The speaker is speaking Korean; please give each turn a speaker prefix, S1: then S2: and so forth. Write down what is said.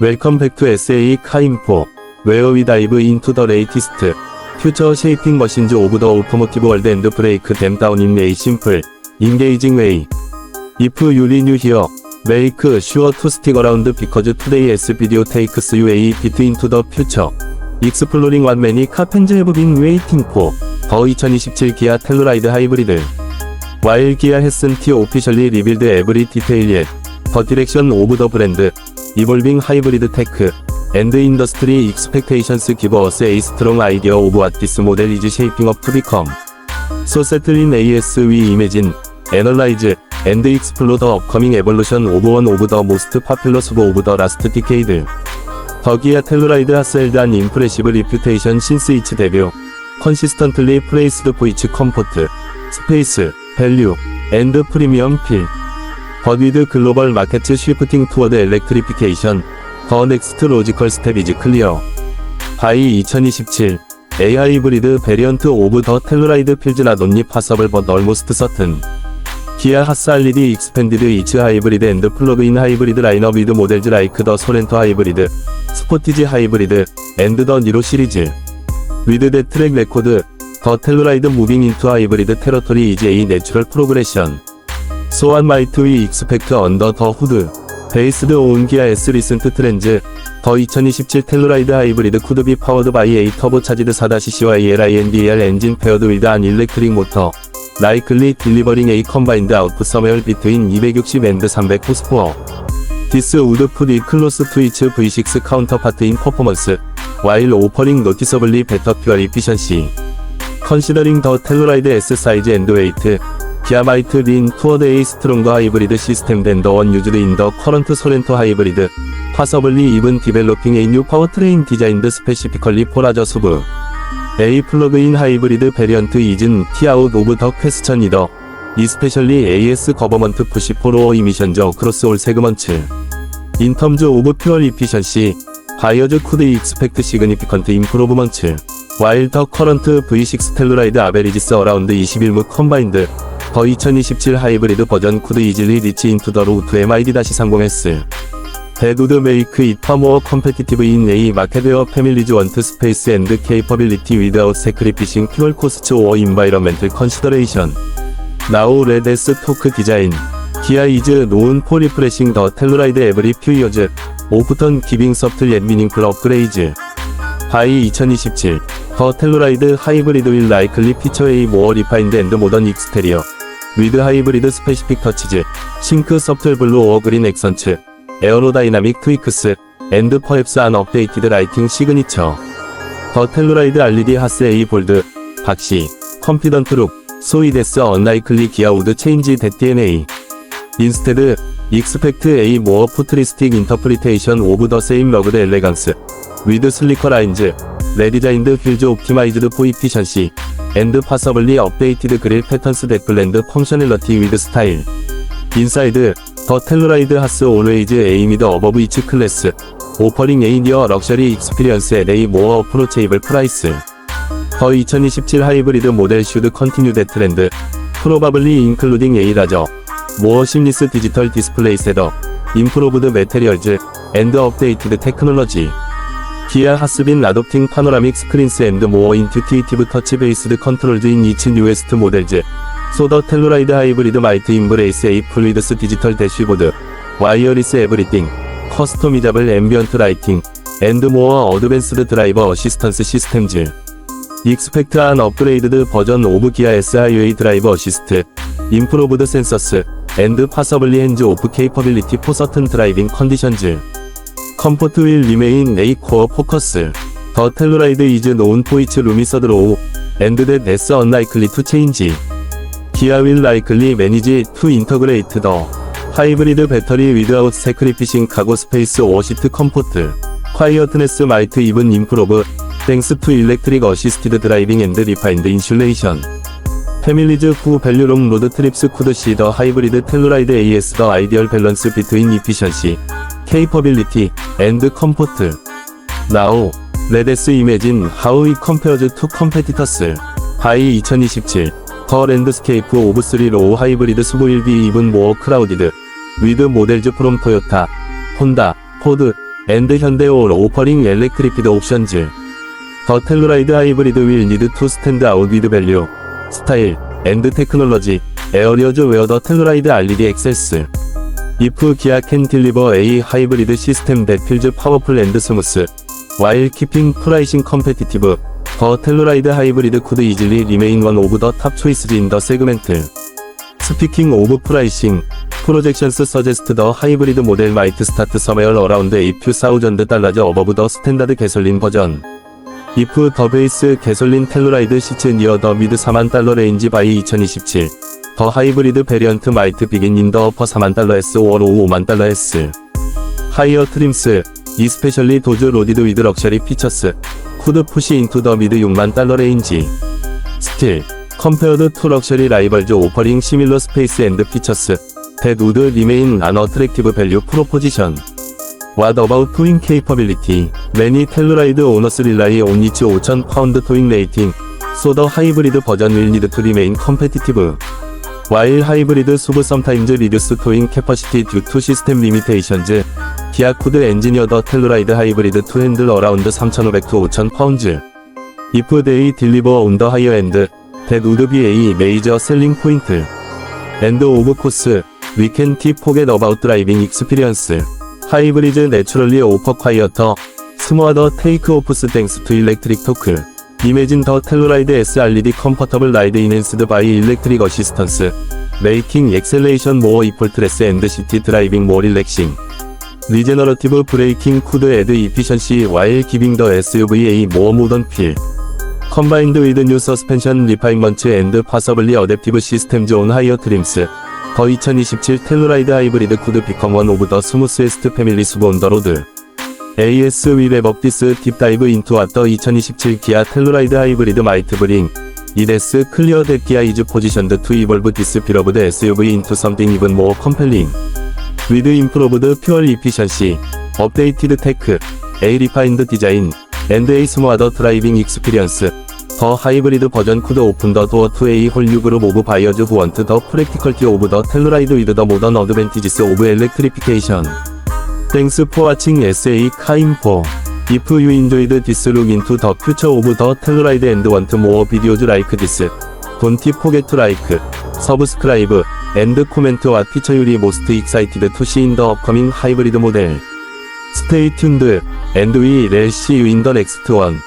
S1: 웰컴 백 투 SA 카인포 웨어 위 다이브 인투 더 레이티스트 퓨처 쉐이핑 머신즈 오브 더 오토모티브 월드 앤드 브레이크 댐 다운 인 레이 심플 인게이징 웨이 If you renew here, make sure to stick around because today's video takes you a bit into the future. Exploring what many carpens have been waiting for. 더 2027 기아 텔루라이드 하이브리드 While Kia hasn't officially revealed every detail yet, the direction of the brand 리볼빙 하이브리드 테크 앤드 인더스트리 익스펙테이션스 기버어스 에이 스트롱 아이디어 오브 아티스 모델 이즈 쉐이핑 업투 비컴 소 세틀린 AS 위 이매진 애널라이즈 앤드 익스플로 더 업커밍 에볼루션 오브 원 오브 더 모스트 파퓰러스 오브 더 라스트 디케이드 더기야 텔루라이드 하셀단 인프레시브 리퓨테이션 신스 이츠 데뷔 컨시스턴틀리 플레이스드 포이츠 컴포트 스페이스 밸류 앤드 프리미엄 필 버디드 글로벌 마켓츠 쉬프팅 투어드 엘렉트리피케이션 더 넥스트 로지컬 스텝 이즈 클리어. 바이 2027 AI 브리드 베리언트 오브 더 텔루라이드 필즈나 논리 파서블 버 널모스트 서튼. 기아 핫살리디 익스펜디드 이츠 하이브리드 앤드 플러그인 하이브리드 라이너 위드 모델즈 라이크 더 소렌토 하이브리드 스포티지 하이브리드 앤드 더 니로 시리즈. 위드 데 트랙 레코드 더 텔루라이드 무빙 인투 하이브리드 테러토리 이제 이 내추럴 프로그레션. 소환 마이트의 익스펙트 언더 더 후드 베이스드 온 기아 S 리센트 트렌즈 더 2027 텔루라이드 하이브리드 쿠드비 파워드 바이 A 터보 차지드 4-C와 ELINDR 엔진 페어드 위드 안 일렉트릭 모터 라이클리 딜리버링 A 컴바인드 아웃풋 서메얼 비트인 260 앤드 300 코스포어 디스 우드 푸디 클로스 트위츠 V6 카운터파트인 퍼포먼스 와일 오퍼링 노티서블리 베터 퓨얼 이피션시 컨시더링 더 텔루라이드 S 사이즈 앤드 웨이트 디아마이트 린 투어데이 스트롱과 하이브리드 시스템 덴더원 유즈드 인더 커런트 소렌토 하이브리드 화서블리 이븐 디벨로핑 에뉴 파워트레인 디자인드 스페시피컬리 포라저 수브 A 플러그인 하이브리드 베리언트 이즌 티아웃 오브 더 퀘스천 이더 이스페셜리 AS 거버먼트 푸시 포로어 이미션 저 크로스 올 세그먼츠 인텀즈 오브 퓨얼 이피션시 바이어즈 쿠드 익스펙트 시그니피컨트 임프로브먼츠 와일더 커런트 V6 텔루라이드 아베리지스 어라운드 21무 컴바인드 더 2027 하이브리드 버전 쿠드 이질리 리치 인투 더 로우트 MID-30S 데두드 메이크 이터 모어 컴페티티브 인 A 마켓웨어 패밀리즈 원트 스페이스 앤드 케이퍼빌리티 위드아웃 세크리피싱 퓨얼 코스트 오어 인바이러멘트 컨시더레이션 나우 레데스 토크 디자인 기아 이즈 노은 포 리프레싱 더 텔루라이드 에브리 퓨 이어즈 오프턴 기빙 서틀 앤 미닝풀 업그레이즈 바이 2027 더 텔루라이드 하이브리드 윌 라이클리 피처 A 모어 리파인드 앤드 모던 익스테리어 위드 하이브리드 스페시픽 터치즈, 싱크 서플 블루 오어 그린 액선츠, 에어로다이나믹 트위크스, 앤드 퍼앱스 안 업데이티드 라이팅 시그니처. 더 텔루라이드 알리디 하스 에이 볼드, 박시, 컴피던트 룩, 소이데스 언라이클리 기아 우드 체인지 댓 DNA. 인스테드, 익스펙트 A 모어 푸트리스틱 인터프리테이션 오브 더 세임 러그드 엘레강스. 위드 슬리커 라인즈, 레디자인드 필즈 옵티마이즈드 포이피션시. and possibly updated grill patterns that blend functionality with style. Inside, the Telluride has always aimed above each class, offering a near luxury experience at a more approachable price. The 2027 hybrid model should continue that trend, probably including a larger, more seamless digital display setup, improved materials, and updated technology. 기아 하스빈 라도팅 파노라믹 스크린스 앤드 모어 인튜티티브 터치 베이스드 컨트롤드 인 이치 뉴웨스트 모델즈 소더 텔루라이드 하이브리드 마이트 인브레이스 에이플리드스 디지털 대쉬보드 와이어리스 에브리띵 커스터미자블 앰비언트 라이팅 앤드 모어 어드밴스드 드라이버 어시스턴스 시스템즈 익스펙트 한 업그레이드드 버전 오브 기아 SIA 드라이버 어시스트 인프로브드 센서스 앤드 파서블리 핸즈 오프 케이퍼빌리티 포서튼 드라이빙 컨디션즈 컴포트 윌 리메인 A 코어 포커스. 더 텔로라이드 이즈 노운 포이츠 루미서드 로우. 앤드 댓 에스 언라이클리 투 체인지. 기아 윌 라이클리 매니지 투 인터그레이트 더. 하이브리드 배터리 위드아웃 세크리피싱 카고 스페이스 워시트 컴포트. 콰이어트네스 마이트 이븐 인프로브. 땡스 투 일렉트릭 어시스티드 드라이빙 앤드 리파인드 인슐레이션. 패밀리즈 후 밸류롱 로드 트립스 쿠드 시더 하이브리드 텔로라이드 AS 더 아이디얼 밸런스 비트인 이피션시. Capability and Comfort. Now, let us imagine how it compares to competitors. 하이 2027. The landscape of three row hybrids will be even more crowded. With models from Toyota, Honda, Ford, and Hyundai all offering electrified options. The Telluride hybrid will need to stand out with value, style, and technology. Areas where the Telluride already excels. If can deliver a feels powerful and smooth, while keeping pricing competitive, the Telluride hybrid could easily remain one of the top choices in the segment. Speaking of pricing, projections suggest the hybrid model might start somewhere around a few thousand dollars above the standard gasoline version. If the base gasoline Telluride sits near the mid 4만 달러 range by 2027, hybrid variant might begin in the upper 4만 달러s or 5만 달러s. Higher trims, especially those loaded with luxury features, could push into the mid 6만 달러 range. Still, compared to luxury rivals offering similar space and features, that would remain an attractive value proposition. What about towing capability? Many Telluride owners rely on its 5,000 pound towing rating, so the hybrid version will need to remain competitive. Hybrid SUV sometimes reduce towing capacity due to system limitations, Kia could engineer the Telluride hybrid to handle around 3,500 to 5,000 pounds. If they deliver on the higher end, that would be a major selling point. And of course, we can't forget about driving experience. Hybrids naturally offer quieter, smoother takeoffs thanks to electric torque. Imagine the Telluride S already comfortable ride enhanced by electric assistance, making acceleration more effortless and city driving more relaxing. Regenerative braking could add efficiency while giving the SUV a more modern feel. Combined with new suspension refinements and possibly adaptive systems on higher trims, the 2027 Telluride Hybrid could become one of the smoothest family SUV on the road. AS deep dive into what the 2027 Kia Telluride Hybrid might bring. It is clear that Kia is positioned to evolve this beloved SUV into something even more compelling. With improved fuel efficiency, updated tech, a and a smoother driving experience, the hybrid version could open the door to a whole new group of buyers who want the practicality of the Telluride with the modern advantages of electrification. Thanks for watching SA Info. If you enjoyed this look into the future of the Telluride and want more videos like this, don't forget to like, subscribe, and comment what feature you most excited to see in the upcoming hybrid model. Stay tuned, and we will see you in the next one.